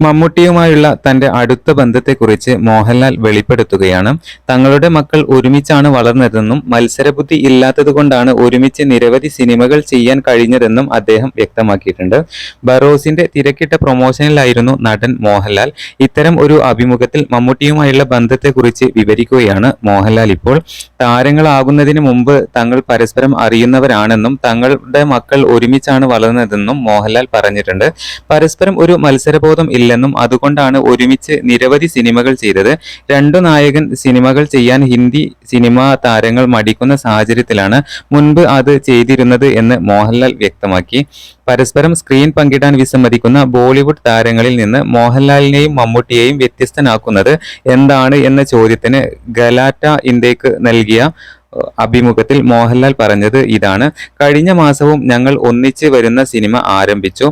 മമ്മൂട്ടിയുമായുള്ള തന്റെ അടുത്ത ബന്ധത്തെക്കുറിച്ച് മോഹൻലാൽ വെളിപ്പെടുത്തുകയാണ്. തങ്ങളുടെ മക്കൾ ഒരുമിച്ചാണ് വളർന്നതെന്നും മത്സരബുദ്ധി ഇല്ലാത്തതുകൊണ്ടാണ് ഒരുമിച്ച് നിരവധി സിനിമകൾ ചെയ്യാൻ കഴിഞ്ഞതെന്നും അദ്ദേഹം വ്യക്തമാക്കിയിട്ടുണ്ട്. ബറോസിന്റെ തിരക്കിട്ട പ്രൊമോഷനിലായിരുന്നു നടൻ മോഹൻലാൽ. ഇത്തരം ഒരു അഭിമുഖത്തിൽ മമ്മൂട്ടിയുമായുള്ള ബന്ധത്തെക്കുറിച്ച് വിവരിക്കുകയാണ് മോഹൻലാൽ ഇപ്പോൾ. താരങ്ങളാകുന്നതിന് മുമ്പ് തങ്ങൾ പരസ്പരം അറിയുന്നവരാണെന്നും തങ്ങളുടെ മക്കൾ ഒരുമിച്ചാണ് വളർന്നതെന്നും മോഹൻലാൽ പറഞ്ഞിട്ടുണ്ട്. പരസ്പരം ഒരു മത്സരബോധം ഇല്ലെന്നും അതുകൊണ്ടാണ് ഒരുമിച്ച് നിരവധി സിനിമകൾ ചെയ്തത്. രണ്ടു നായകൻ സിനിമകൾ ചെയ്യാൻ ഹിന്ദി സിനിമാ താരങ്ങൾ മടിക്കുന്ന സാഹചര്യത്തിലാണ് മുൻപ് അത് ചെയ്തിരുന്നത് എന്ന് മോഹൻലാൽ വ്യക്തമാക്കി. പരസ്പരം സ്ക്രീൻ പങ്കിടാൻ വിസമ്മതിക്കുന്ന ബോളിവുഡ് താരങ്ങളിൽ നിന്ന് മോഹൻലാലിനെയും മമ്മൂട്ടിയെയും വ്യത്യസ്തനാക്കുന്നത് എന്താണ് എന്ന ചോദ്യത്തിന് ഗലാറ്റ ഇന്ത്യയ്ക്ക് നൽകിയ അഭിമുഖത്തിൽ മോഹൻലാൽ പറഞ്ഞത് ഇതാണ്. കഴിഞ്ഞ മാസവും ഞങ്ങൾ ഒന്നിച്ച് വരുന്ന സിനിമ ആരംഭിച്ചു.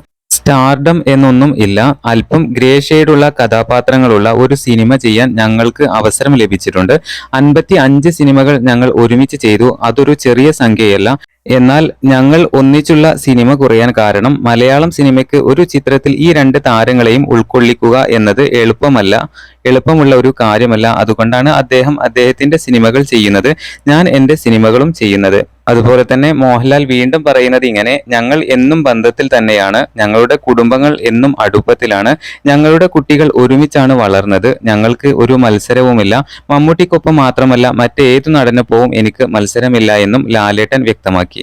സ്റ്റാർഡം എന്നൊന്നും ഇല്ല. അല്പം ഗ്രേ ഷെയ്ഡുള്ള കഥാപാത്രങ്ങളുള്ള ഒരു സിനിമ ചെയ്യാൻ ഞങ്ങൾക്ക് അവസരം ലഭിച്ചിട്ടുണ്ട്. അൻപത്തി അഞ്ച് സിനിമകൾ ഞങ്ങൾ ഒരുമിച്ച് ചെയ്തു. അതൊരു ചെറിയ സംഖ്യയല്ല. എന്നാൽ ഞങ്ങൾ ഒന്നിച്ചുള്ള സിനിമ കുറയാൻ കാരണം മലയാളം സിനിമയ്ക്ക് ഒരു ചിത്രത്തിൽ ഈ രണ്ട് താരങ്ങളെയും ഉൾക്കൊള്ളിക്കുക എന്നത് എളുപ്പമല്ല എളുപ്പമുള്ള ഒരു കാര്യമല്ല. അതുകൊണ്ടാണ് അദ്ദേഹം അദ്ദേഹത്തിന്റെ സിനിമകൾ ചെയ്യുന്നത് ഞാൻ എന്റെ സിനിമകളും ചെയ്യുന്നത്. അതുപോലെ തന്നെ മോഹൻലാൽ വീണ്ടും പറയുന്നത് ഇങ്ങനെ ഞങ്ങൾ എന്നും ബന്ധത്തിൽ തന്നെയാണ് ഞങ്ങളുടെ കുടുംബങ്ങൾ എന്നും അടുപ്പത്തിലാണ് ഞങ്ങളുടെ കുട്ടികൾ ഒരുമിച്ചാണ് വളർന്നത് ഞങ്ങൾക്ക് ഒരു മത്സരവുമില്ല മമ്മൂട്ടിക്കൊപ്പം മാത്രമല്ല മറ്റേതു നടനൊപ്പവും എനിക്ക് മത്സരമില്ല എന്നും ലാലേട്ടൻ വ്യക്തമാക്കി.